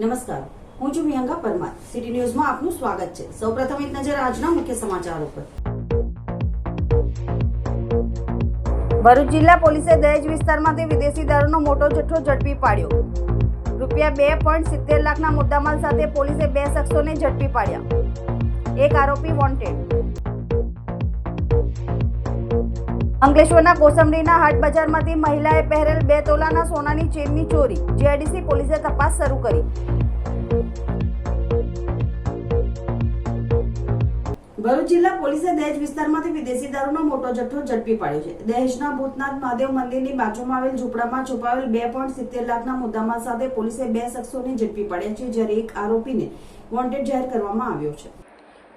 નમસ્કાર. હું છું વિહંગા પરમાર. સિટી ન્યૂઝમાં આપનું સ્વાગત છે. સૌપ્રથમ એક નજર આજના મુખ્ય સમાચારો પર. ભરૂચ જિલ્લા પોલીસે દહેજ વિસ્તારમાંથી વિદેશી દારૂનો મોટો જથ્થો ઝડપી પાડ્યો. રૂપિયા બે પોઈન્ટ સિત્તેર લાખના મુદ્દામાલ સાથે પોલીસે બે શખ્સોને ઝડપી પાડ્યા. એક આરોપી વોન્ટેડ અંકલેશ્વરના કોસંબડીના હાટ બજારમાંથી મહિલાએ પહેરેલ બે તોલાના સોનાની ચેનની ચોરી, જીઆઈડીસી પોલીસે તપાસ શરૂ કરી. ભરૂચ જિલ્લા પોલીસે દહેજ વિસ્તારમાંથી વિદેશી દારૂનો મોટો જથ્થો ઝડપી પાડ્યો છે. દહેજના ભૂતનાથ મહાદેવ મંદિરની બાજુમાં આવેલ ઝૂંપડામાં છુપાવેલ બે પોઈન્ટ સિત્તેર લાખના મુદ્દામાં સાથે પોલીસે બે શખ્સોને ઝડપી પાડ્યા છે, જ્યારે એક આરોપીને વોન્ટેડ જાહેર કરવામાં આવ્યો છે.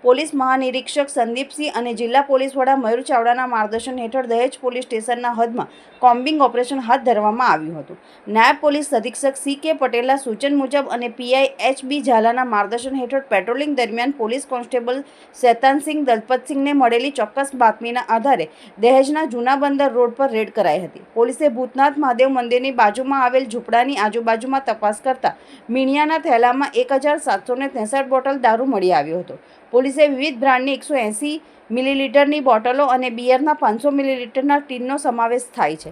પોલીસ મહાનિરીક્ષક સંદીપસિંહ અને જિલ્લા પોલીસ વડા મયુર ચાવડાના માર્ગદર્શન હેઠળ દહેજ પોલીસ સ્ટેશનના હદમાં કોમ્બિંગ ઓપરેશન હાથ ધરવામાં આવ્યું હતું. નાયબ પોલીસ અધિક્ષક સી કે પટેલના સૂચન મુજબ અને પીઆઈ એચ બી ઝાલાના માર્ગદર્શન હેઠળ પેટ્રોલિંગ દરમિયાન પોલીસ કોન્સ્ટેબલ શેતાનસિંહ દલપતસિંહને મળેલી ચોક્કસ બાતમીના આધારે દહેજના જૂના બંદર રોડ પર રેડ કરાઈ હતી. પોલીસે ભૂતનાથ મહાદેવ મંદિરની બાજુમાં આવેલ ઝૂંપડાની આજુબાજુમાં તપાસ કરતા મીણિયાના થેલામાં એક હજાર સાતસો ને ત્રેસઠ બોટલ દારૂ મળી આવ્યો હતો. પોલીસે વિવિધ બ્રાન્ડની એકસો એંસી મિલીલીટરની બોટલો અને બિયરના પાંચસો મિલીલીટરના ટીનનો સમાવેશ થાય છે.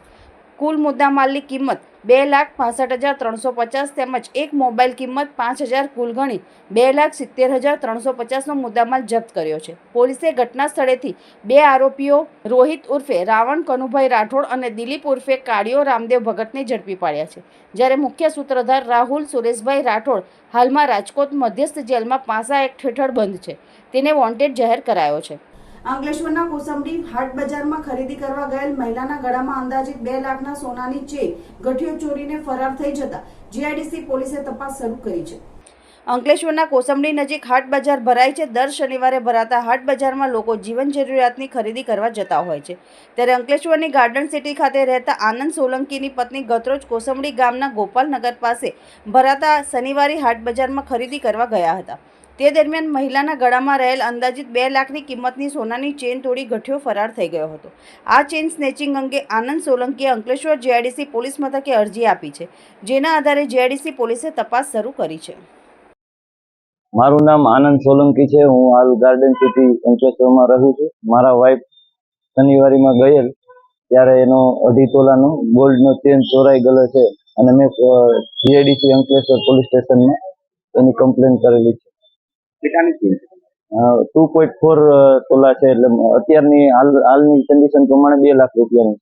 કુલ મુદ્દામાલની કિંમત બે લાખ પાસઠ હજાર ત્રણસો પચાસ તેમજ એક મોબાઈલ કિંમત પાંચ હજાર કુલ ગણી બે લાખ સિત્તેર હજાર ત્રણસો પચાસનો મુદ્દામાલ જપ્ત કર્યો છે. પોલીસે ઘટના સ્થળેથી બે આરોપીઓ રોહિત ઉર્ફે રાવણ કનુભાઈ રાઠોડ અને દિલીપ ઉર્ફે કાળિયો રામદેવ ભગતને ઝડપી પાડ્યા છે. જ્યારે મુખ્ય સૂત્રધાર રાહુલ સુરેશભાઈ રાઠોડ હાલમાં રાજકોટ મધ્યસ્થ જેલમાં પાસા એક્ટ હેઠળ બંધ છે. તેને વોન્ટેડ જાહેર કરાયો છે. અંકલેશ્વરના કોસંબડી હાટ બજારમાં ખરીદી કરવા ગયેલ મહિલાના ગળામાં અંદાજિત બે લાખના સોનાની ચેક ગઠિયો ચોરીને ફરાર થઈ જતા જીઆઈડીસી પોલીસે તપાસ શરૂ કરી છે. અંકલેશ્વરના કોસંબડી નજીક હાટ બજાર ભરાય છે. દર શનિવારે ભરાતા હાટ બજારમાં લોકો જીવન જરૂરિયાતની ખરીદી કરવા જતા હોય છે. ત્યારે અંકલેશ્વરની ગાર્ડન સિટી ખાતે રહેતા આનંદ સોલંકીની પત્ની ગતરોજ કોસંબડી ગામના ગોપાલનગર પાસે ભરાતા શનિવારે હાટ બજારમાં ખરીદી કરવા ગયા હતા. તે દરમિયાન મહિલાના ગળામાં રહેલ અંદાજિત બે લાખની કિંમતની સોનાની ચેન તોડી ગઠિયો ફરાર થઈ ગયો હતો. આ ચેન સ્નેચિંગ અંગે આનંદ સોલંકીએ અંકલેશ્વર જીઆઈડીસી પોલીસ મથકે અરજી આપી છે. જેના આધારે જીઆઈડીસી પોલીસે તપાસ શરૂ કરી છે. મારું નામ આનંદ સોલંકી છે. હું હાલ ગાર્ડન સિટી અંકલેશ્વરમાં રહું છું. મારા વાઈફ શનિવારીમાં ગયેલ ત્યારે એનો અઢી તોલાનો ગોલ્ડનો ચેન ચોરાઈ ગયેલો છે અને મેં જીઆઈડીસી અંકલેશ્વર પોલીસ સ્ટેશનમાં એની કમ્પ્લેન કરેલી છે. ટુ પોઈન્ટ ફોર તોલા છે એટલે અત્યારની હાલ હાલની કન્ડિશન પ્રમાણે બે લાખ રૂપિયાની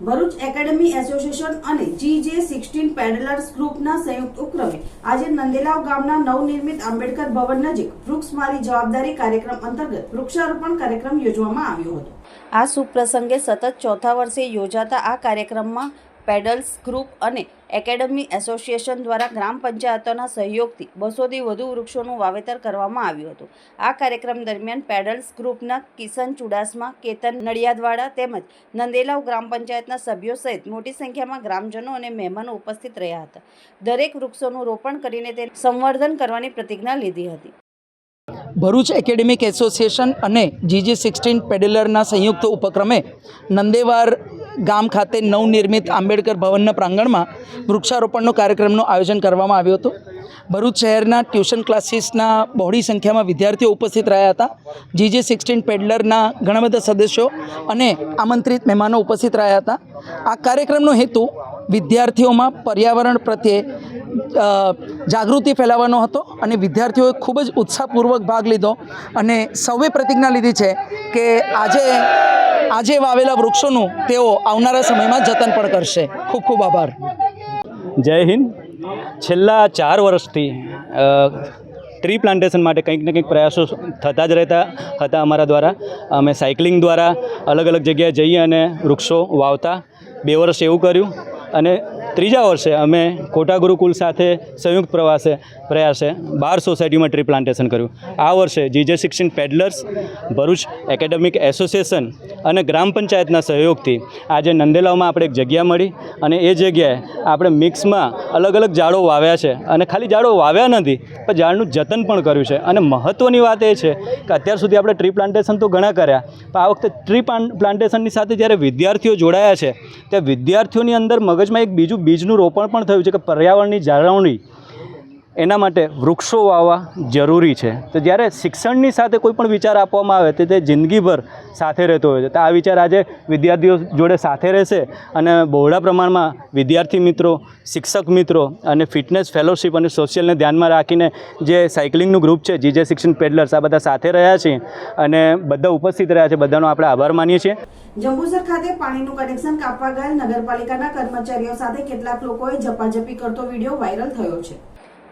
ભરૂચ એકેડમી એસોસિએશન અને જી જે સિક્સટીન પેડલર્સ ગ્રુપના સંયુક્ત ઉપક્રમે આજે નંદેલાવ ગામના નવનિર્મિત આંબેડકર ભવન નજીક વૃક્ષ મારી જવાબદારી કાર્યક્રમ અંતર્ગત વૃક્ષારોપણ કાર્યક્રમ યોજવામાં આવ્યો હતો. આ શુભ પ્રસંગે સતત ચોથા વર્ષે યોજાતા આ કાર્યક્રમમાં પેડલ્સ ગ્રુપ અને એકેડમી એસોસિએશન દ્વારા ગ્રામ પંચાયતોના સહયોગથી બસોથી વધુ વૃક્ષોનું વાવેતર કરવામાં આવ્યું હતું. આ કાર્યક્રમ દરમિયાન પેડલ્સ ગ્રુપના કિશન ચુડાસમા, કેતન નડિયાદવાડા તેમજ નંદેલાવ ગ્રામ પંચાયતના સભ્યો સહિત મોટી સંખ્યામાં ગ્રામજનો અને મહેમાનો ઉપસ્થિત રહ્યા હતા. દરેક વૃક્ષોનું રોપણ કરીને તે સંવર્ધન કરવાની પ્રતિજ્ઞા લીધી હતી. ભરૂચ એકેડેમિક એસોસિએશન અને જીજી સિક્સટીન પેડલરના સંયુક્ત ઉપક્રમે નંદેવાર ગામ ખાતે નવનિર્મિત આંબેડકર ભવનના પ્રાંગણમાં વૃક્ષારોપણનો કાર્યક્રમનું આયોજન કરવામાં આવ્યું હતું. ભરૂચ શહેરના ટ્યુશન ક્લાસીસના બહોળી સંખ્યામાં વિદ્યાર્થીઓ ઉપસ્થિત રહ્યા હતા. જીજે સિક્સટીન પેડલરના ઘણા બધા સદસ્યો અને આમંત્રિત મહેમાનો ઉપસ્થિત રહ્યા હતા. આ કાર્યક્રમનો હેતુ વિદ્યાર્થીઓમાં પર્યાવરણ પ્રત્યે જાગૃતિ ફેલાવવાનો હતો અને વિદ્યાર્થીઓએ ખૂબ જ ઉત્સાહપૂર્વક ભાગ લીધો અને સૌએ પ્રતિજ્ઞા લીધી છે કે આજે આજે વાવેલા વૃક્ષોનું તેઓ આવનારા સમયમાં જતન પણ કરશે. ખૂબ ખૂબ આભાર. જય હિન્દ. છેલ્લા ચાર વર્ષથી ટ્રી પ્લાન્ટેશન માટે કંઈક ને કંઈક પ્રયાસો થતા જ રહેતા હતા અમારા દ્વારા. અમે સાયકલિંગ દ્વારા અલગ અલગ જગ્યાએ જઈએ અને વૃક્ષો વાવતા. બે વર્ષ એવું કર્યું અને ત્રીજા વર્ષે અમે કોટા ગુરુકુલ સાથે સંયુક્ત પ્રવાસે પ્રયાસે બાર સોસાયટીમાં ટ્રી પ્લાન્ટેશન કર્યું. આ વર્ષે GJ sixteen paddlers, Bharuch academic association અને ગ્રામ પંચાયતના સહયોગથી આજે નંદેલાવમાં આપણે એક જગ્યા મળી અને એ જગ્યાએ આપણે મિક્સમાં અલગ અલગ ઝાડો વાવ્યા છે અને ખાલી ઝાડો વાવ્યા નથી, પણ ઝાડનું જતન પણ કર્યું છે. અને મહત્ત્વની વાત એ છે કે અત્યાર સુધી આપણે ટ્રી પ્લાન્ટેશન તો ઘણા કર્યા, પણ આ વખતે ટ્રી પ્લાન્ટેશનની સાથે જ્યારે વિદ્યાર્થીઓ જોડાયા છે, ત્યાં વિદ્યાર્થીઓની અંદર મગજમાં એક બીજું બીજનું રોપણ પણ થયું છે કે પર્યાવરણની જાળવણી એના માટે વૃક્ષો વાવવા જરૂરી છે. તો જ્યારે શિક્ષણની સાથે કોઈ પણ વિચાર આપવામાં આવે તો તે જિંદગીભર સાથે રહેતો હોય છે. તો આ વિચાર આજે વિદ્યાર્થીઓ જોડે સાથે રહેશે અને બહોળા પ્રમાણમાં વિદ્યાર્થી મિત્રો, શિક્ષક મિત્રો અને ફિટનેસ ફેલોશિપ અને સોશિયલને ધ્યાનમાં રાખીને જે સાયકલિંગનું ગ્રુપ છે, જીજે શિક્ષણ પેડલર્સ, આ બધા સાથે રહ્યા છે અને બધા ઉપસ્થિત રહ્યા છે. બધાનો આપણે આભાર માનીએ છીએ. જંબુસર ખાતે પાણીનું કનેક્શન કાપવા ગયેલ નગરપાલિકાના કર્મચારીઓ સાથે કેટલાક લોકોએ ઝપાઝપી કરતો વીડિયો વાયરલ થયો છે.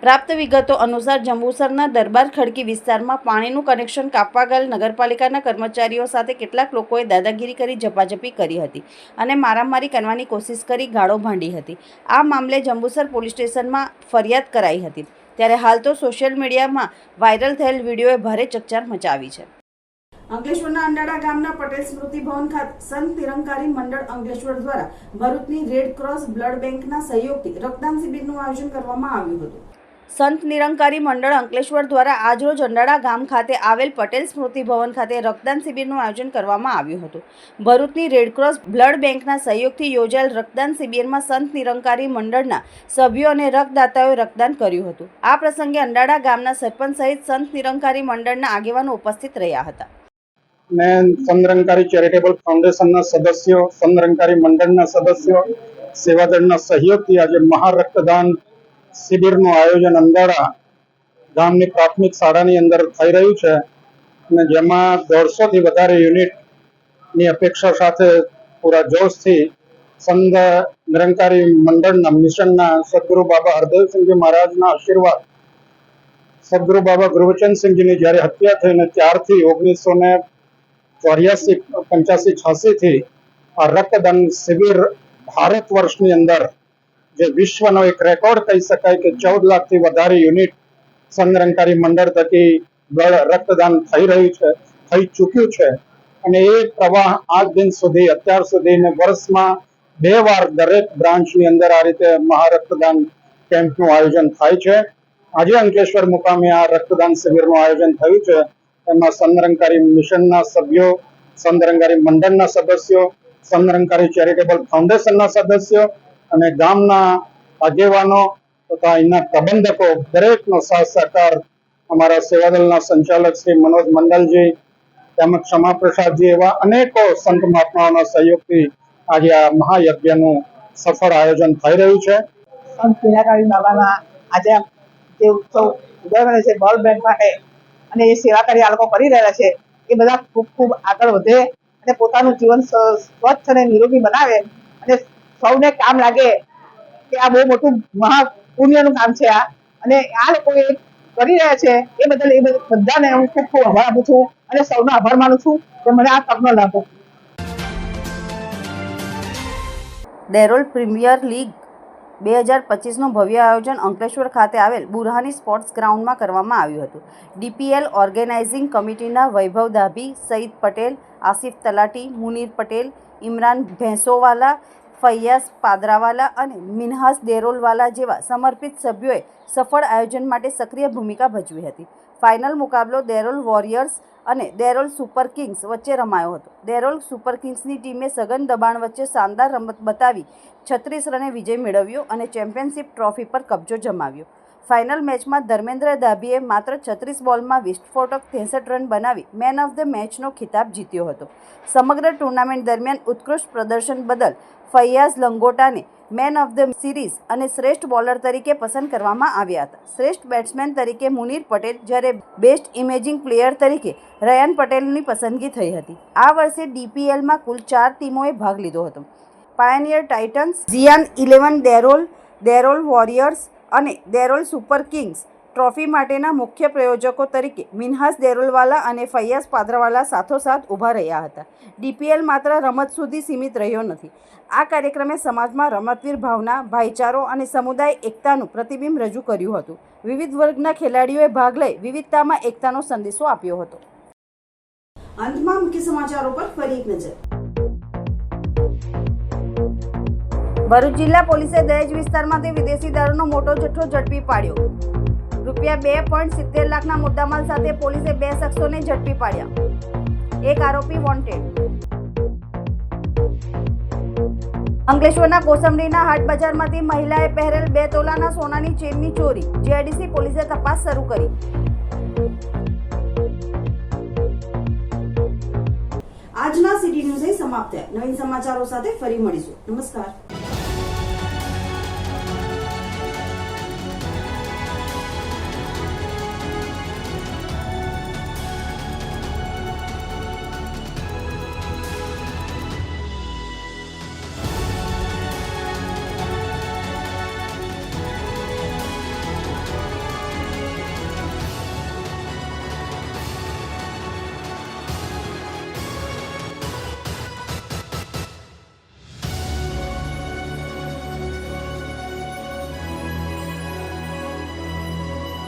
પ્રાપ્ત વિગતો અનુસાર જંબુસરના દરબાર ખડકી વિસ્તારમાં પાણીનું કનેક્શન કાપવા ગયેલ નગરપાલિકાના કર્મચારીઓ સાથે કેટલાક લોકોએ દાદાગીરી કરી ઝપાઝપી કરી હતી અને મારામારી કરવાની કોશિશ કરી ગાળો ભાંડી હતી. આ મામલે જંબુસર પોલીસ સ્ટેશનમાં ફરિયાદ કરાઈ હતી. ત્યારે હાલ તો સોશિયલ મીડિયામાં વાયરલ થયેલ વિડીયોએ ભારે ચકચાર મચાવી છે. અંકલેશ્વરના અંડાળા ગામના પટેલ સ્મૃતિ ભવન ખાતે સંત તિરંકારી મંડળ અંકલેશ્વર દ્વારા ભરૂચની રેડ ક્રોસ બ્લડ બેંકના સહયોગથી રક્તદાન શિબિરનું આયોજન કરવામાં આવ્યું હતું. સંત નિરંકારી મંડળ અંકલેશ્વર દ્વારા આજરોજ અંડાળા ગામ ખાતે આવેલ પટેલ સ્મૃતિ ભવન ખાતે રક્તદાન શિબિરનું આયોજન કરવામાં આવ્યું હતું. ભરૂચની રેડક્રોસ બ્લડ બેંકના સહયોગથી યોજાયેલ રક્તદાન શિબિરમાં સંત નિરંકારી મંડળના સભ્યો અને રક્તદાતાઓએ રક્તદાન કર્યું હતું. આ પ્રસંગે અંડાળા ગામના સરપંચ સહિત સંત નિરંકારી મંડળના આગેવાનો ઉપસ્થિત રહ્યા હતા. મેં સંતરંકારી ચેરિટેબલ ફાઉન્ડેશનના સદસ્યો સંતરંકારી મંડળના સદસ્યો, સેવાદળના સહયોગથી આજે મહારક્તદાન શિબિરનું આયોજન અંદારા ગામની પ્રાથમિક શાળાની અંદર થઈ રહ્યું છે. અને જેમાં દોઢસોથી વધારે યુનિટની અપેક્ષા સાથે પૂરા જોશથી સંઘ નિરંકારી મંડળના મિશનના સદગુરુ બાબા હરદેવસિંહજી મહારાજના આશીર્વાદ સદગુરુ બાબા ગુરુવચનસિંહજીની જ્યારે હત્યા થઈને ત્યારથી ઓગણીસો ને ચોર્યાસી, પંચ્યાસી છ્યાસી થી આ રક્તદાન શિબિર ભારત વર્ષની અંદર જે વિશ્વનો એક રેકોર્ડ કહી શકાય કે ચૌદ લાખથી વધારે યુનિટ સંરંકારી મંડળ થકી રક્તદાન થઈ રહ્યું છે, થઈ ચૂક્યું છે. અને એ પ્રવાહ આજ દિન સુધી, અત્યાર સુધી વર્ષમાં બે વાર દરેક બ્રાન્ચની અંદર આ રીતે મહારક્તદાન કેમ્પનું આયોજન થાય છે. આજે અંકલેશ્વર મુકામે આ રક્તદાન શિબિરનું આયોજન થયું છે. એમાં સંરંકારી મિશનના સભ્યો સંરંકારી મંડળના સદસ્યો સંદરંકારી ચેરિટેબલ ફાઉન્ડેશનના સદસ્યો અને ગામના આગેવાનો તથા અહીંના પ્રબંધકો, દરેકનો સાથ સહકાર અમારા સેવાદળના સંચાલક શ્રી મનોજ મંડલજી, તેમજ ક્ષમા પ્રસાદજી એવા અનેકો સંત મહાત્માઓના સહયોગથી આજે આ મહાયજ્ઞનું સફળ આયોજન થઈ રહ્યું છે. સંત મીનાકાળી બાબાના આજે જે ઉત્સવ ઉજવવાનો છે બોલ બેંક માટે, અને એ સેવા કાર્ય આ લોકો કરી રહ્યા છે, એ બધા ખૂબ ખૂબ આગળ વધે અને પોતાનું જીવન સ્વચ્છ અને નિરોગી બનાવે અને સૌને કામ લાગે કે આ બહુ મોટું મહા પુણ્યનું કામ છે આ અને આ લોકો કરી રહ્યા છે એ બદલ એ બધાને હું ખૂબ ખૂબ આભાર આપું છું અને સૌનો આભાર માનું છું કે મને આ તકનો લાભ. ડેરોલ પ્રીમિયર લીગ બે હજાર પચીસનું ભવ્ય આયોજન અંકલેશ્વર ખાતે આવેલ બુરહાની સ્પોર્ટ્સ ગ્રાઉન્ડમાં કરવામાં આવ્યું હતું ડીપીએલ ઓર્ગેનાઇઝિંગ કમિટીના વૈભવ દાભી સઈદ પટેલ, આસિફ તલાટી, મુનીર પટેલ, ઇમરાન ભેંસોવાલા ફૈયાઝ પાદરાવાલા અને મિનહાસ દેરોલવાલા જેવા સમર્પિત સભ્યોએ સફળ આયોજન માટે સક્રિય ભૂમિકા ભજવી હતી. ફાઇનલ મુકાબલો દેરોલ વોરિયર્સ અને દેરોલ સુપર કિંગ્સ વચ્ચે રમાયો હતો. દેરોલ સુપર કિંગ્સની ટીમે સઘન દબાણ વચ્ચે શાનદાર રમત બતાવી છત્રીસ રને વિજય મેળવ્યો અને ચેમ્પિયનશિપ ટ્રોફી પર કબજો જમાવ્યો. ફાઇનલ મેચમાં ધર્મેન્દ્ર દાભીએ માત્ર છત્રીસ બોલમાં વિસ્ફોટક ત્રેસઠ રન બનાવી મેન ઓફ ધ મેચનો ખિતાબ જીત્યો હતો. સમગ્ર ટુર્નામેન્ટ દરમિયાન ઉત્કૃષ્ટ પ્રદર્શન બદલ ફૈયાઝ લંગોટાને મેન ઓફ ધ સિરીઝ અને શ્રેષ્ઠ બોલર તરીકે પસંદ કરવામાં આવ્યા હતા. શ્રેષ્ઠ બેટ્સમેન તરીકે મુનીર પટેલ જ્યારે બેસ્ટ ઇમેજિંગ પ્લેયર તરીકે રયાન પટેલની પસંદગી થઈ હતી. આ વર્ષે ડીપીએલમાં કુલ ચાર ટીમોએ ભાગ લીધો હતો. Pioneer Titans, Ziyan eleven Derol Derol warriors અને દેરોલ સુપર કિંગ્સ ટ્રોફી માટેના મુખ્ય પ્રયોજકો તરીકે મિનહાસ દેરોલવાલા અને ફૈયાઝ પાદરાવાલા સાથોસાથ ઊભા રહ્યા હતા. ડીપીએલ માત્ર રમત સુધી સીમિત રહ્યો નથી. આ કાર્યક્રમે સમાજમાં રમતવીર ભાવના, ભાઈચારો અને સમુદાય એકતાનું પ્રતિબિંબ રજૂ કર્યું હતું. વિવિધ વર્ગના ખેલાડીઓએ ભાગ લઈ વિવિધતામાં એકતાનો સંદેશો આપ્યો હતો. અંતમાં મુખ્ય સમાચારો પર ફરી એક નજર. ભરૂચ જિલ્લા પોલીસે દહેજ વિસ્તારમાંથી વિદેશી દારૂનો મોટો જથ્થો ઝડપી પાડ્યો. રૂપિયા બે પોઈન્ટ સિત્તેર લાખના મુદ્દામાલ સાથે પોલીસે બે શખ્સોને ઝડપી પાડ્યા. એક આરોપી વોન્ટેડ અંકલેશ્વરના કોસંબડીના હાટ બજારમાંથી મહિલાએ પહેરેલ બે તોલાના સોનાની ચેનની ચોરી. જીઆઈડીસી પોલીસે તપાસ શરૂ કરી. આજના સિટી ન્યૂઝ સમાપ્ત થયા. નવીન સમાચારો સાથે ફરી મળીશું. નમસ્કાર.